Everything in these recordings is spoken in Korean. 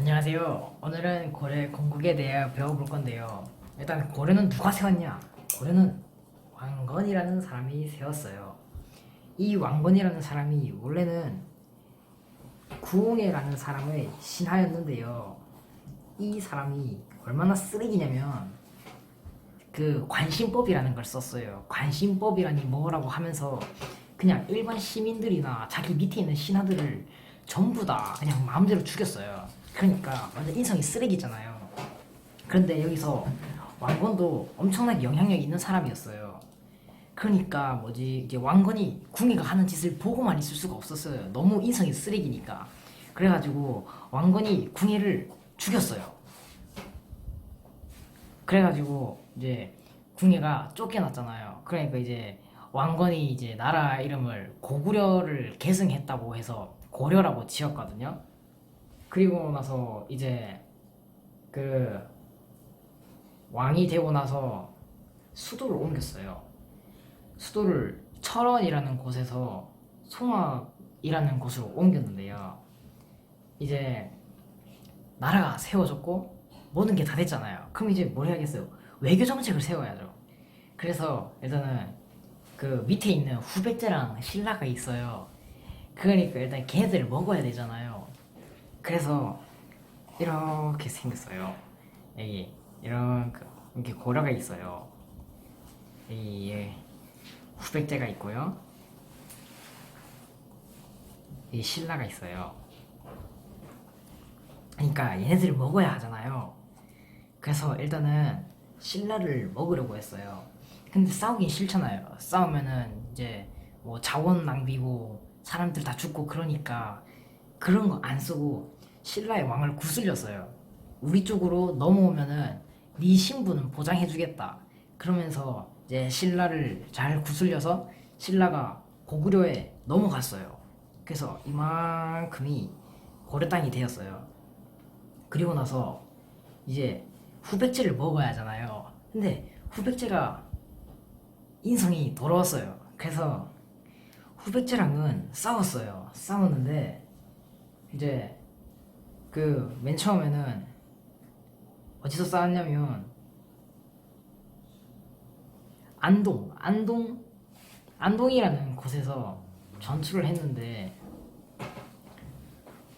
안녕하세요. 오늘은 고래 건국에 대해 배워볼 건데요. 일단 고래는 누가 세웠냐? 고래는 왕건이라는 사람이 세웠어요. 이 왕건이라는 사람이 원래는 구웅해라는 사람의 신하였는데요. 이 사람이 얼마나 쓰레기냐면 그 관심법이라는 걸 썼어요. 관심법이라니 뭐라고 하면서 그냥 일반 시민들이나 자기 밑에 있는 신하들을 전부 다 그냥 마음대로 죽였어요. 그러니까 완전 인성이 쓰레기잖아요. 그런데 여기서 왕건도 엄청나게 영향력 있는 사람이었어요. 그러니까 뭐지 이제 왕건이 궁예가 하는 짓을 보고만 있을 수가 없었어요. 너무 인성이 쓰레기니까. 그래가지고 왕건이 궁예를 죽였어요. 그래가지고 이제 궁예가 쫓겨났잖아요. 그러니까 이제 왕건이 이제 나라 이름을 고구려를 계승했다고 해서 고려라고 지었거든요. 그리고 나서 이제 그 왕이 되고 나서 수도를 옮겼어요. 수도를 철원이라는 곳에서 송악이라는 곳으로 옮겼는데요. 이제 나라가 세워졌고 모든 게 다 됐잖아요. 그럼 이제 뭘 해야겠어요? 외교 정책을 세워야죠. 그래서 일단은 그 밑에 있는 후백제랑 신라가 있어요. 그러니까 일단 걔네들 먹어야 되잖아요. 그래서 이렇게 생겼어요. 여기 이런 그 이렇게 고려가 있어요. 여기 예, 후백제가 있고요. 이 신라가 있어요. 그러니까 얘네들을 먹어야 하잖아요. 그래서 일단은 신라를 먹으려고 했어요. 근데 싸우긴 싫잖아요. 싸우면은 이제 뭐 자원 낭비고 사람들 다 죽고 그러니까 그런 거 안 쓰고 신라의 왕을 구슬렸어요. 우리 쪽으로 넘어오면은 네 신분은 보장해주겠다. 그러면서 이제 신라를 잘 구슬려서 신라가 고구려에 넘어갔어요. 그래서 이만큼이 고려 땅이 되었어요. 그리고 나서 이제 후백제를 먹어야 하잖아요. 근데 후백제가 인성이 돌아왔어요. 그래서 후백제랑은 싸웠어요. 싸웠는데 이제 그 맨 처음에는 어디서 싸웠냐면 안동, 안동, 안동이라는 곳에서 전투를 했는데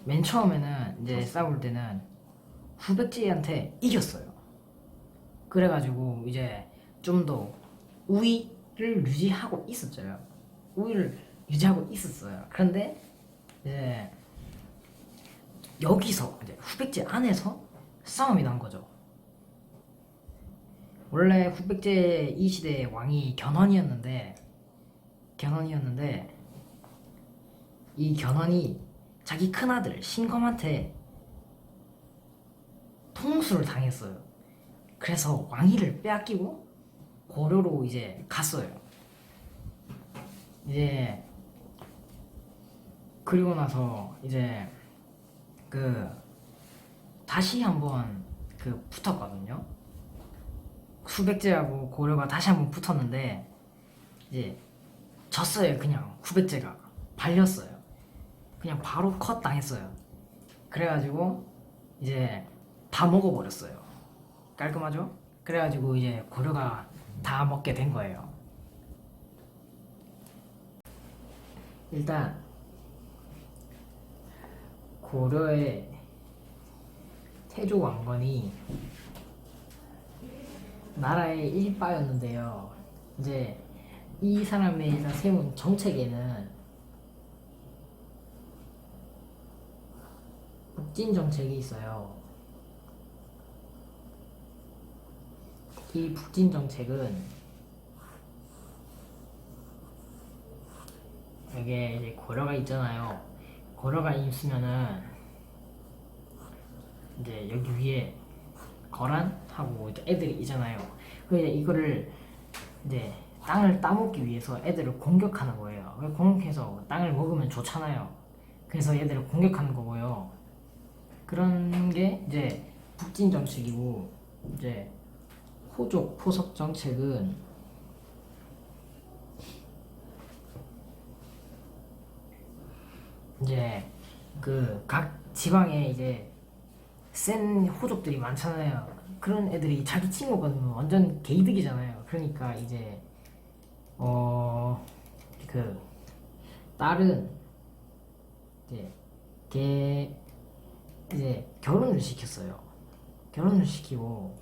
맨 처음에는 이제 싸울 때는 후백제한테 이겼어요. 그래가지고 이제 좀 더 우위를 유지하고 있었죠. 우위를 유지하고 있었어요. 그런데 이제 여기서 이제 후백제 안에서 싸움이 난 거죠. 원래 후백제 이 시대의 왕이 견훤이었는데 견훤이었는데 이 견훤이 자기 큰아들 신검한테 통수를 당했어요. 그래서 왕위를 빼앗기고 고려로 이제 갔어요. 이제 그리고 나서 이제 그 다시 한번 그 붙었거든요. 후백제하고 고려가 다시 한번 붙었는데 이제 졌어요. 그냥 후백제가 발렸어요. 그냥 바로 컷 당했어요. 그래가지고 이제 다 먹어버렸어요. 깔끔하죠? 그래가지고 이제 고려가 다 먹게 된 거예요. 일단 고려의 태조 왕건이 나라의 일바였는데요. 이제 이 사람의 일단 세운 정책에는 북진 정책이 있어요. 이 북진 정책은 이게 이제 고려가 있잖아요. 고려가 있으면은 이제 여기 위에 거란 하고 이제 애들이 있잖아요. 그 이제 이거를 이제 땅을 따먹기 위해서 애들을 공격하는 거예요. 그 공격해서 땅을 먹으면 좋잖아요. 그래서 얘들을 공격하는 거고요. 그런 게 이제 북진 정책이고 이제 호족 포석 정책은 이제 그 각 지방에 이제 센 호족들이 많잖아요. 그런 애들이 자기 친구거든 완전 개이득이잖아요. 그러니까 이제 어 그 딸은 이제 걔 이제 결혼을 시켰어요. 결혼을 시키고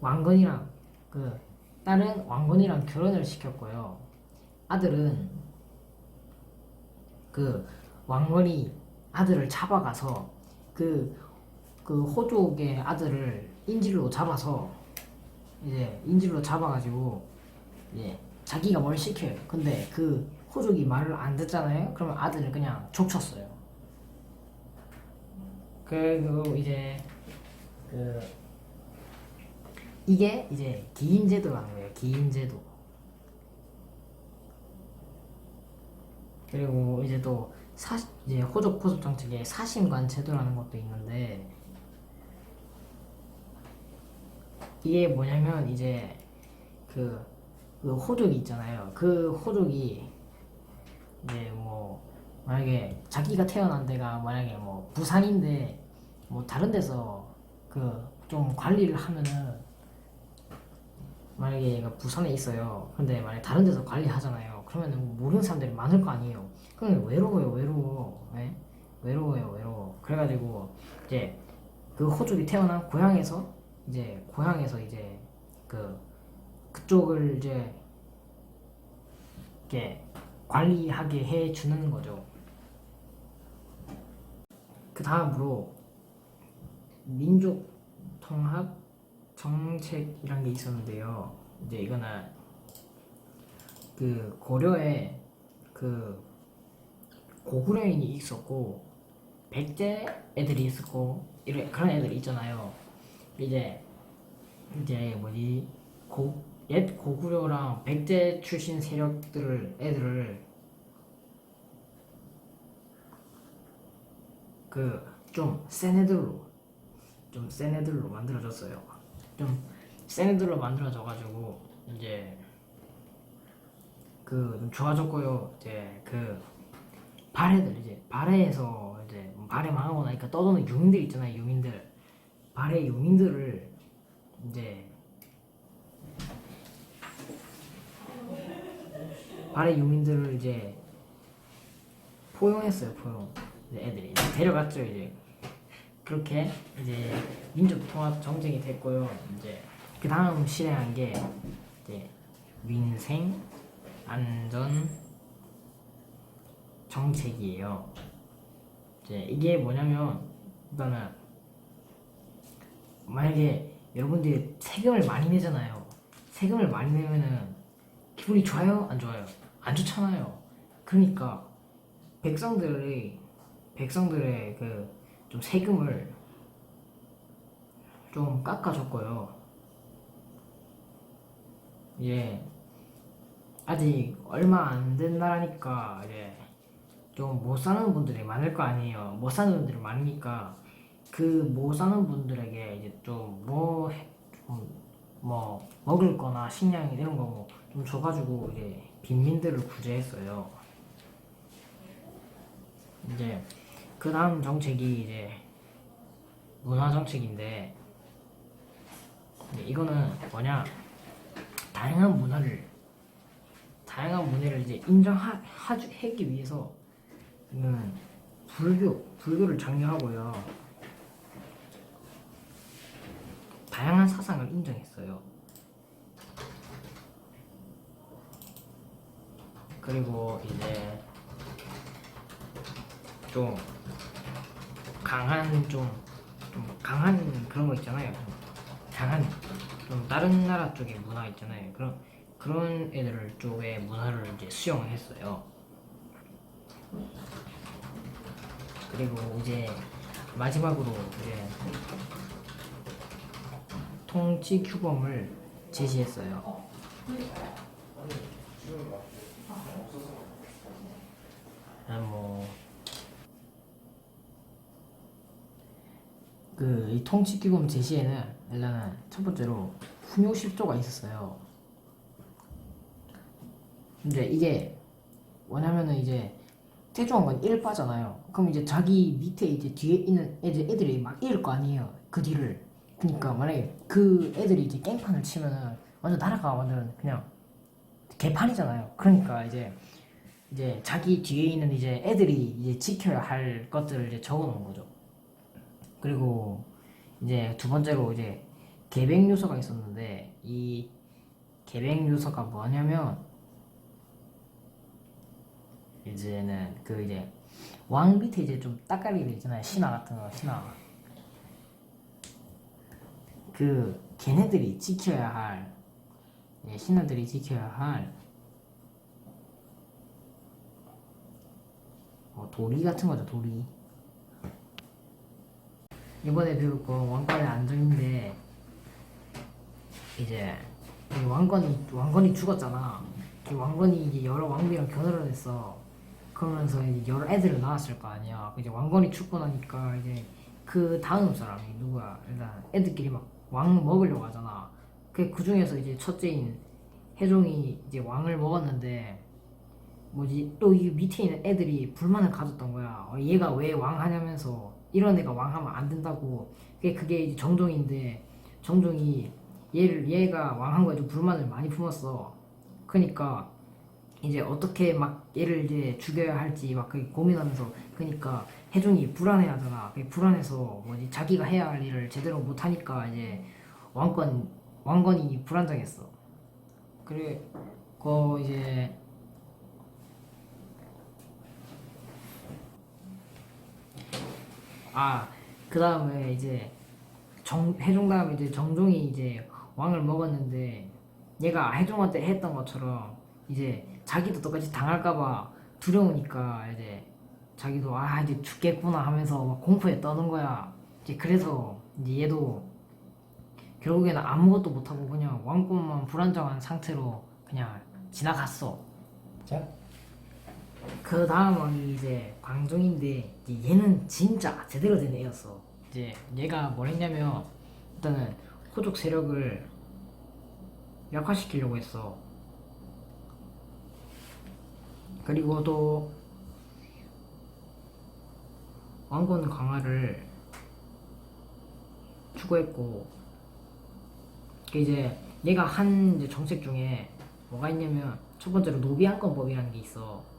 왕건이랑 그 딸은 왕건이랑 결혼을 시켰고요. 아들은 그 왕건이 아들을 잡아가서 그, 그 호족의 아들을 인질로 잡아서 이제 인질로 잡아가지고 이제 자기가 뭘 시켜요. 근데 그 호족이 말을 안 듣잖아요. 그러면 아들을 그냥 족쳤어요. 그리고 이제 그 이게 이제 기인제도라는 거예요. 기인제도. 그리고 이제 또 사, 이제 호족 포섭 정책에 사심관 제도라는 것도 있는데 이게 뭐냐면 이제 그, 그 호족이 있잖아요. 그 호족이 이제 뭐 만약에 자기가 태어난 데가 만약에 뭐 부산인데 뭐 다른 데서 그 좀 관리를 하면은 만약에 얘가 부산에 있어요. 근데 만약에 다른 데서 관리하잖아요. 그러면은 모르는 사람들이 많을 거 아니에요. 그러면 외로워요, 외로워. 예? 외로워요, 외로워. 그래가지고 이제 그 호족이 태어난 고향에서 이제 고향에서 이제 그 그쪽을 이제 이렇게 관리하게 해 주는 거죠. 그 다음으로 민족 통합 정책이란 게 있었는데요. 이제 이거는 그 고려에 그 고구려인이 있었고 백제 애들이 있었고 이래 그런 애들이 있잖아요. 이제 이제 뭐지 고, 옛 고구려랑 백제 출신 세력들을 애들을 그 좀 센 애들로 좀 센 애들로 만들어졌어요. 좀 센 애들로 만들어져가지고 이제 그좀 좋아졌고요. 이제 그 발해들 이제 발해에서 이제 발해 망하고 나니까 떠도는 유민들 있잖아요. 유민들 발해 유민들을 이제 발해 유민들을 이제 포용했어요. 포용 이제 애들이 이제 데려갔죠. 이제 그렇게 이제 민족 통합 정쟁이 됐고요. 이제 그 다음 실행한 게 이제 민생 안전 정책이에요. 이제 이게 뭐냐면 일단은 만약에 여러분들이 세금을 많이 내잖아요. 세금을 많이 내면은 기분이 좋아요? 안 좋아요? 안 좋잖아요. 그러니까 백성들의 백성들의 그 좀 세금을 좀 깎아줬고요. 예. 아직 얼마 안 된 나라니까 이제 좀못 사는 분들이 많을 거 아니에요. 못 사는 분들이 많으니까 그 못 사는 분들에게 이제 좀뭐 뭐 먹을 거나 식량 이런 거 좀 줘가지고 이제 빈민들을 구제했어요. 이제 그 다음 정책이 이제 문화 정책인데 이거는 뭐냐 다양한 문화를 다양한 문화를 이제 인정하기 위해서 음, 불교 불교를 장려하고요 다양한 사상을 인정했어요. 그리고 이제 좀 강한 좀, 좀 강한 그런 거 있잖아요. 좀 강한 좀 다른 나라 쪽의 문화 있잖아요. 그런 그런 애들 쪽의 문화를 이제 수용을 했어요. 그리고 이제 마지막으로 이제 통치 규범을 제시했어요. 아, 뭐, 그, 이 통치 규범 제시에는 일단은 첫 번째로 훈요 10조가 있었어요. 근데 이게 뭐냐면은 이제 태조왕건 1 빠잖아요. 그럼 이제 자기 밑에 이제 뒤에 있는 애들, 애들이 막 이을 거 아니에요. 그 뒤를. 그니까 만약에 그 애들이 이제 깽판을 치면은 완전 나라가 완전 그냥 개판이잖아요. 그러니까 이제 이제 자기 뒤에 있는 이제 애들이 이제 지켜야 할 것들을 이제 적어 놓은 거죠. 그리고 이제 두 번째로 이제 계백 요소가 있었는데 이 계백 요소가 뭐냐면 이제는 그 이제 왕 밑에 이제 좀 따까리들 있잖아요. 신하 같은 거 신하 그 걔네들이 지켜야 할 예, 신하들이 지켜야 할 어, 도리 같은 거죠 도리 이번에 배울 거 왕권의 안정인데 이제 이 왕건이 왕건이 죽었잖아. 그 왕건이 이제 여러 왕비랑 결혼을 했어. 그러면서 이제 여러 애들을 낳았을 거 아니야. 이제 왕건이 죽고 나니까 이제 그 다음 사람이 누구야? 일단 애들끼리 막 왕 먹으려고 하잖아. 그, 그 중에서 이제 첫째인 해종이 이제 왕을 먹었는데 뭐지 또 이 밑에 있는 애들이 불만을 가졌던 거야. 어, 얘가 왜 왕하냐면서 이런 애가 왕하면 안 된다고. 그게 그게 이제 정종인데 정종이 얘를 얘가 왕한 거에 좀 불만을 많이 품었어. 그러니까 이제 어떻게 막 얘를 이제 죽여야 할지 막 고민하면서 그러니까 해종이 불안해하잖아. 불안해서 뭐지 자기가 해야 할 일을 제대로 못 하니까 이제 왕권 왕건이 불안정했어. 그래 그 이제 아, 그 다음에 이제 정, 해종 다음에 이제 정종이 이제 왕을 먹었는데 얘가 해종한테 했던 것처럼 이제 자기도 똑같이 당할까봐 두려우니까 이제 자기도 아 이제 죽겠구나 하면서 막 공포에 떠는 거야. 이제 그래서 이제 얘도 결국에는 아무것도 못하고 그냥 왕권만 불안정한 상태로 그냥 지나갔어. 자, 그 다음 왕이 이제 광종인데 얘는 진짜 제대로 된 애였어. 이제 얘가 뭘 했냐면 일단은 호족 세력을 약화시키려고 했어. 그리고 또 왕권 강화를 추구했고 그 이제 얘가 한 정책 중에 뭐가 있냐면 첫 번째로 노비안건법이라는 게 있어.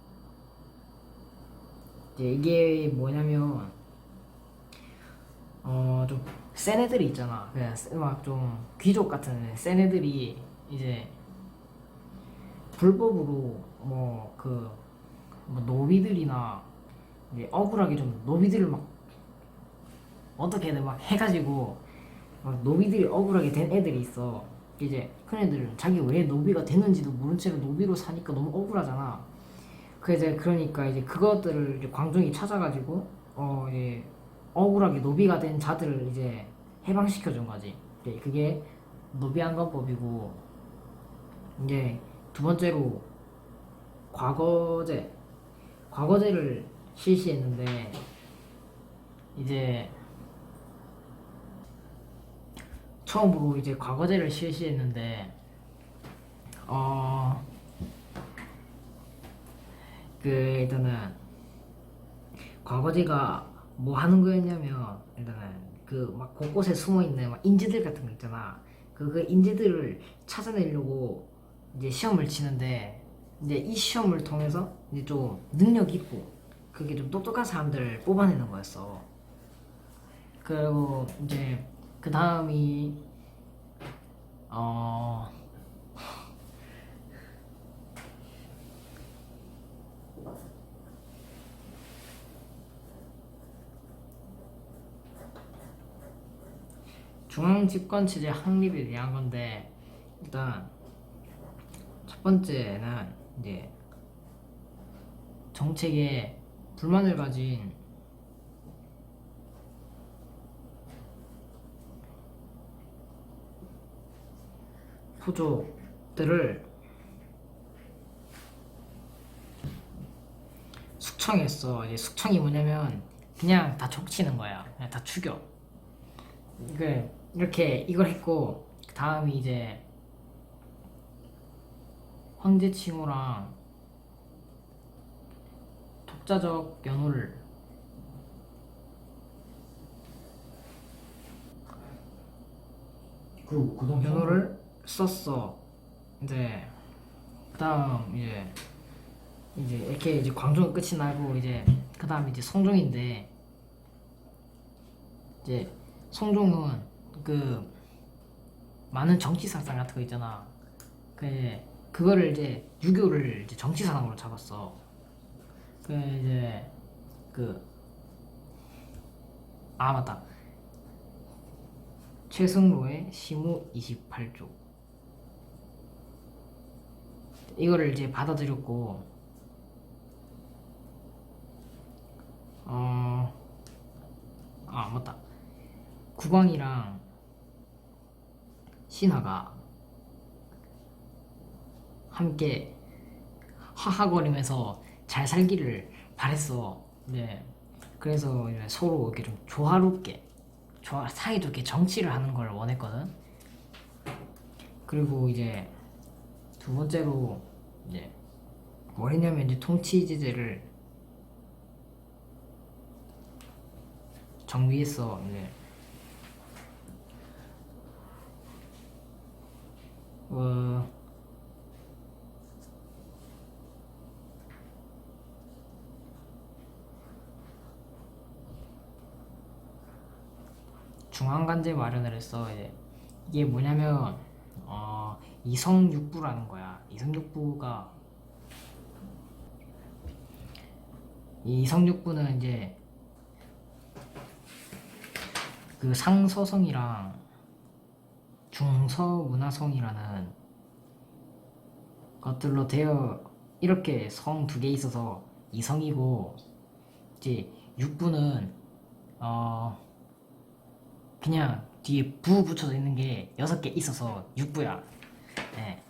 이제 이게 뭐냐면 어 좀 센 애들이 있잖아. 그냥 막좀 귀족 같은 센 애들이 이제 불법으로 뭐 그 뭐 노비들이나 이제 억울하게 좀 노비들을 막 어떻게든 막 해가지고 막 노비들이 억울하게 된 애들이 있어. 이제 큰 애들은 자기 왜 노비가 됐는지도 모른 채로 노비로 사니까 너무 억울하잖아. 그 이제 그러니까 이제 그것들을 이제 광종이 찾아가지고 어 이제 억울하게 노비가 된 자들을 이제 해방시켜 준 거지. 이제 그게 노비안건법이고 이제 두 번째로 과거제 과거제를 실시했는데 이제 처음으로 이제 과거제를 실시했는데 어. 그 일단은 과거제가 뭐 하는 거였냐면 일단은 그 막 곳곳에 숨어 있는 막 인재들 같은 거 있잖아. 그, 그 인재들을 찾아내려고 이제 시험을 치는데 이제 이 시험을 통해서 이제 좀 능력 있고 그게 좀 똑똑한 사람들을 뽑아내는 거였어. 그리고 이제 그 다음이 어 중앙 집권 체제 확립에 대한 건데 일단 첫 번째는 이제 정책에 불만을 가진 소족들을 숙청했어. 이제 숙청이 뭐냐면 그냥 다 족치는 거야. 그냥 다 죽여. 그 이렇게 이걸 했고 그 다음이 이제 황제 칭호랑 숫자적 연호를 그리고 그다음 연호를 썼어. 이제 그 다음 이제 이제 이렇게 이제 광종이 끝이 나고 이제 그 다음 이제 성종인데 이제 성종은 그 많은 정치 사상 같은 거 있잖아. 그 그거를 이제 유교를 이제 정치 사상으로 잡았어. 그 이제 그 아 맞다. 최승로의 시무 28조 이거를 이제 받아들였고 어... 아 맞다 국왕이랑 신하가 함께 하하거리면서 잘 살기를 바랬어 네 그래서 서로 이렇게 좀 조화롭게 좋아 사이좋게 정치를 하는 걸 원했거든. 그리고 이제 두 번째로 이제 뭘 했냐면 이제 통치제제를 정비했어. 이제 어 중앙관제 마련을 했어. 이게 뭐냐면 어, 이성육부라는 거야. 이성육부가 이 이성육부는 이제 그 상서성이랑 중서문화성이라는 것들로 되어 이렇게 성 두 개 있어서 이성이고 이제 육부는 어 그냥 뒤에 부 붙여져 있는 게 여섯 개 있어서 육부야. 예.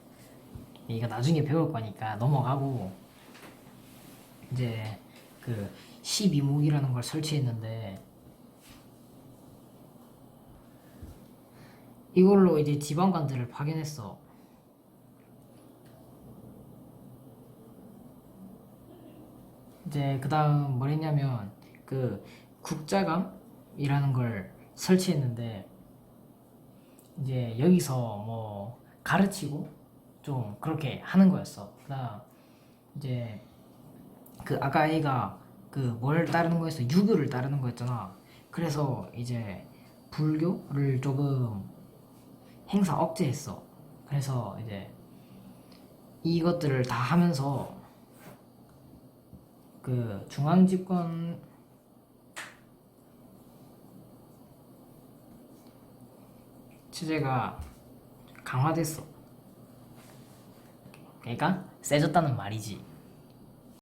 이거 나중에 배울 거니까 넘어가고 이제 그 12목이라는 걸 설치했는데 이걸로 이제 지방관들을 파견했어. 이제 그 다음 뭘 했냐면 그 국자감이라는 걸 설치했는데 이제 여기서 뭐 가르치고 좀 그렇게 하는 거였어. 그다음 이제 그 아까 애가 그 뭘 따르는 거였어? 유교를 따르는 거였잖아. 그래서 이제 불교를 조금 행사 억제했어. 그래서 이제 이것들을 다 하면서 그 중앙 집권 체제가 강화됐어. 그러니까 세졌다는 말이지.